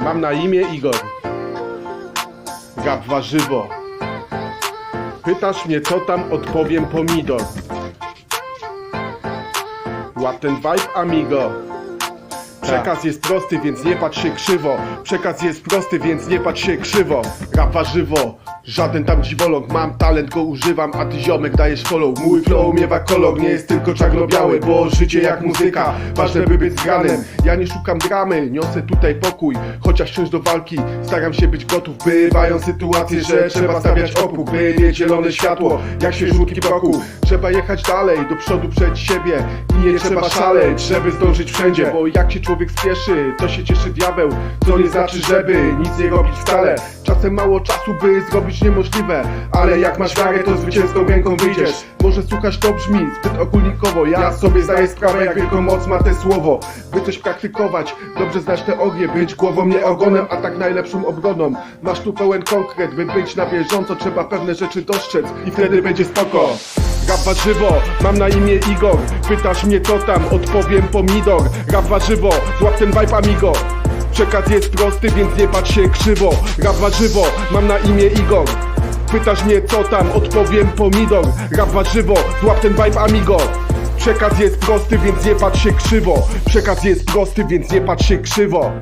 Mam na imię Igor. Gap warzywo. Pytasz mnie co tam, odpowiem pomidor. Łap ten vibe, amigo. Przekaz jest prosty, więc nie patrz się krzywo. Przekaz jest prosty, więc nie patrz się krzywo. Rap warzywo, żaden tam dziwolog. Mam talent, go używam, a ty ziomek dajesz follow. Mój flow miewa kolor, nie jest tylko czarno-biały, bo życie jak muzyka, ważne by być zgranym. Ja nie szukam dramy, niosę tutaj pokój. Chociaż wciąż do walki, staram się być gotów. Bywają sytuacje, że trzeba stawiać opór, by mieć zielone światło, jak się rzutki wokół. Trzeba jechać dalej, do przodu przed siebie i nie trzeba szaleć, żeby zdążyć wszędzie, bo jak się człowiek spieszy, to się cieszy diabeł, co nie znaczy, żeby nic nie robić wcale. Czasem mało czasu, by zrobić niemożliwe, ale jak masz wiarę, to zwycięską ręką wyjdziesz. Może słuchasz, to brzmi zbyt ogólnikowo, ja sobie zdaję sprawę, jak wielką moc ma te słowo. By coś praktykować, dobrze znać teorię, być głową, nie ogonem, a tak najlepszą obroną. Masz tu pełen konkret, by być na bieżąco, trzeba pewne rzeczy dostrzec i wtedy będzie spoko. Rap warzywo, mam na imię Igor Pytasz mnie co tam, odpowiem pomidor Rap warzywo, złap ten vibe amigo Przekaz jest prosty, więc nie patrz się krzywo. Rap warzywo, mam na imię Igor. Pytasz mnie co tam, odpowiem pomidor. Rap warzywo, złap ten vibe amigo. Przekaz jest prosty, więc nie patrz się krzywo. Przekaz jest prosty, więc nie patrz się krzywo